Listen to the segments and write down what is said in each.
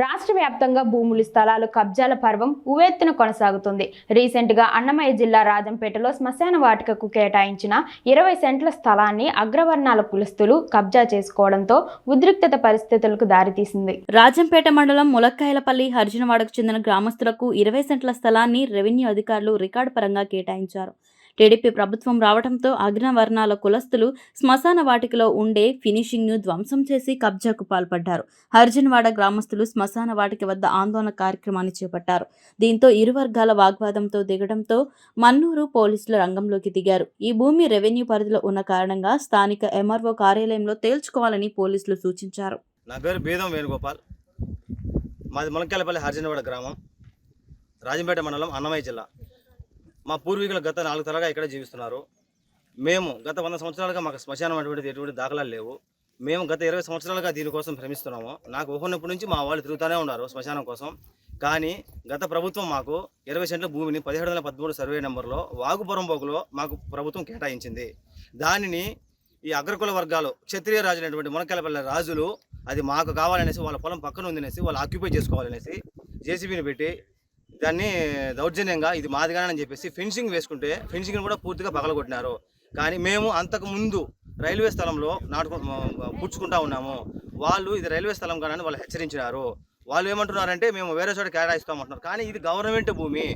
రాష్ట్ర వ్యాప్తంగా భూములు స్థలాలు కబ్జాల పర్వం ఉవెత్తున కొనసాగుతుంది. రీసెంట్గా అన్నమయ్య జిల్లా రాజంపేటలో శ్మశాన వాటికకు కేటాయించిన ఇరవై సెంట్ల స్థలాన్ని అగ్రవర్ణాల కులస్తులు కబ్జా చేసుకోవడంతో ఉద్రిక్తత పరిస్థితులకు దారితీసింది. రాజంపేట మండలం ములక్కాయలపల్లి హర్జునవాడకు చెందిన గ్రామస్తులకు ఇరవై సెంట్ల స్థలాన్ని రెవెన్యూ అధికారులు రికార్డు పరంగా కేటాయించారు. టీడీపీ ప్రభుత్వం రావడంతో అగ్రవర్ణాల కులస్తులు శ్మశాన వాటికలో ఉండే ఫినిషింగ్ను ధ్వంసం చేసి కబ్జాకు పాల్పడ్డారు. హర్జన్వాడ గ్రామస్తులు శ్మశాన వాటిక వద్ద ఆందోళన కార్యక్రమాన్ని చేపట్టారు. దీంతో ఇరు వర్గాల వాగ్వాదంతో దిగడంతో మన్నూరు పోలీసులు రంగంలోకి దిగారు. ఈ భూమి రెవెన్యూ పరిధిలో ఉన్న కారణంగా స్థానిక ఎంఆర్ఓ కార్యాలయంలో తేల్చుకోవాలని పోలీసులు సూచించారు. నా పేరు బీదం వేణుగోపాల్. మాది ములక్కాలపల్లి హర్జనవాడ గ్రామం. రాజంపేట మండలం అన్నమయ్య జిల్లా. మా పూర్వీకులు గత నాలుగు తరగా ఇక్కడే జీవిస్తున్నారు. మేము గత వంద సంవత్సరాలుగా మాకు శ్మశానం అటువంటిది ఎటువంటి దాఖలాలు లేవు. మేము గత ఇరవై సంవత్సరాలుగా దీనికోసం శ్రమిస్తున్నాము నాకు ఊహన్నప్పటి నుంచి మా వాళ్ళు తిరుగుతూనే ఉన్నారు శ్మశానం కోసం. కానీ గత ప్రభుత్వం మాకు ఇరవై సెంట్ల భూమిని పదిహేడు వందల పదమూడు సర్వే నెంబర్లో వాగుపురంబోకులో మాకు ప్రభుత్వం కేటాయించింది. దానిని ఈ అగ్రకుల వర్గాలు క్షత్రియ రాజులైనటువంటి మునకెలపల్లి రాజులు అది మాకు కావాలనేసి వాళ్ళ పొలం పక్కన ఉందనేసి వాళ్ళు ఆక్యుపై చేసుకోవాలనేసి జేసీబీని పెట్టి దాన్ని దౌర్జన్యంగా ఇది మాదిగానని చెప్పేసి ఫెన్సింగ్ వేసుకుంటే ఫెన్సింగ్ని కూడా పూర్తిగా పగలగొట్టినారు. కానీ మేము అంతకు ముందు రైల్వే స్థలంలో నాటుకు పుచ్చుకుంటా ఉన్నాము. వాళ్ళు ఇది రైల్వే స్థలం కానీ వాళ్ళు హెచ్చరించినారు. వాళ్ళు ఏమంటున్నారంటే మేము వేరే చోట కేటాయిస్తామంటున్నారు కానీ ఇది గవర్నమెంట్ భూమి.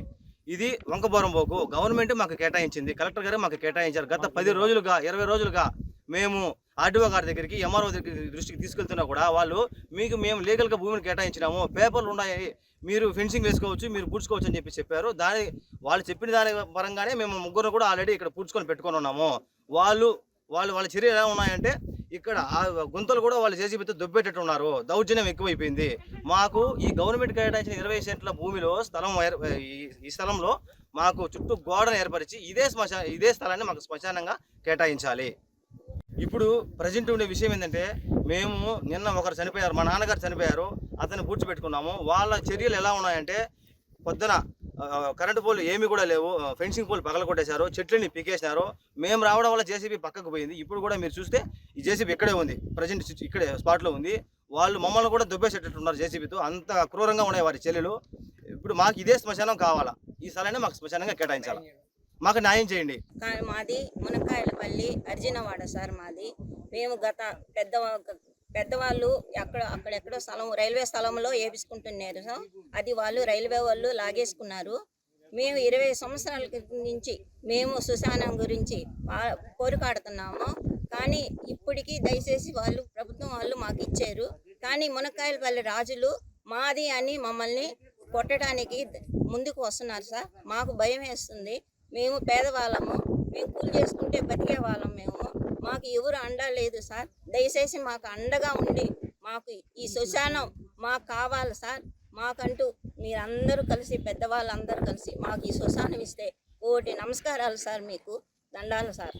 ఇది వంకబోరం పోకు గవర్నమెంట్ మాకు కేటాయించింది. కలెక్టర్ గారు మాకు కేటాయించారు. గత పది రోజులుగా ఇరవై రోజులుగా మేము ఆర్డీఓ గారి దగ్గరికి ఎంఆర్ఓ దగ్గరికి దృష్టికి తీసుకెళ్తున్నా కూడా వాళ్ళు మీకు మేము లీగల్గా భూమిని కేటాయించినాము పేపర్లు ఉన్నాయి మీరు ఫెన్సింగ్ వేసుకోవచ్చు మీరు పూడ్చుకోవచ్చు అని చెప్పి చెప్పారు. దాని వాళ్ళు చెప్పిన దాని పరంగానే మేము ముగ్గురు కూడా ఆల్రెడీ ఇక్కడ పూడ్చుకొని పెట్టుకొని ఉన్నాము. వాళ్ళు వాళ్ళు వాళ్ళ చర్యలు ఎలా ఉన్నాయంటే ఇక్కడ ఆ గుంతలు కూడా వాళ్ళు చేసి దొబ్బేటట్టు ఉన్నారు దౌర్జన్యం ఎక్కువైపోయింది. మాకు ఈ గవర్నమెంట్ కేటాయించిన ఇరవై సెంట్ల భూమిలో స్థలం ఈ- ఈ స్థలంలో మాకు చుట్టూ గోడను ఏర్పరిచి ఇదే శ్మశాన ఇదే స్థలాన్ని మాకు శ్మశానంగా కేటాయించాలి. ఇప్పుడు ప్రజెంట్ ఉండే విషయం ఏంటంటే మేము నిన్న ఒకరు చనిపోయారు మా నాన్నగారు చనిపోయారు అతన్ని పూడ్చిపెట్టుకున్నాము. వాళ్ళ చర్యలు ఎలా ఉన్నాయంటే పొద్దున కరెంటు పోలు ఏమీ కూడా లేవు ఫెన్సింగ్ పోలు పగల కొట్టేశారు చెట్లని పీకేసినారు మేము రావడం వల్ల జేసీబీ పక్కకు పోయింది. ఇప్పుడు కూడా మీరు చూస్తే ఈ జేసీబీ ఇక్కడే ఉంది. ప్రజెంట్ ఇక్కడే స్పాట్లో ఉంది. వాళ్ళు మమ్మల్ని కూడా దుబ్బేసేటట్టున్నారు జేసీబీతో అంత క్రూరంగా ఉన్నాయి వారి చెల్లెలు ఇప్పుడు మాకు ఇదే శ్మశానం కావాలా? ఈ స్థలాన్ని మాకు శ్మశానంగా కేటాయించాలి? మాకు న్యాయం చేయండి. మాది మునక్కాయలపల్లి అర్జునవాడ సార్ మాది. మేము గత పెద్ద పెద్దవాళ్ళు ఎక్కడ అక్కడెక్కడో స్థలం రైల్వే స్థలంలో వేపించుకుంటున్నారు సార్. అది వాళ్ళు రైల్వే వాళ్ళు లాగేసుకున్నారు. మేము ఇరవై సంవత్సరాల నుంచి మేము సుశానం గురించి పా- పోరుకాడుతున్నాము. కానీ ఇప్పటికీ దయచేసి వాళ్ళు ప్రభుత్వం వాళ్ళు మాకు ఇచ్చారు. కానీ మునక్కాయలపల్లి రాజులు మాది అని మమ్మల్ని కొట్టడానికి ముందుకు వస్తున్నారు సార్. మాకు భయం వేస్తుంది. మేము పేదవాళ్ళము. మేము కూలి చేసుకుంటే బతికే వాళ్ళం మేము. మాకు ఎవరు అండా లేదు సార్. దయచేసి మాకు అండగా ఉండి మాకు ఈ శ్మశానం మాకు కావాలి సార్. మాకంటూ మీరందరూ కలిసి పెద్దవాళ్ళందరూ కలిసి మాకు ఈ శ్మశానం ఇస్తే కోటి నమస్కారాలు సార్ మీకు. దండాలు సార్.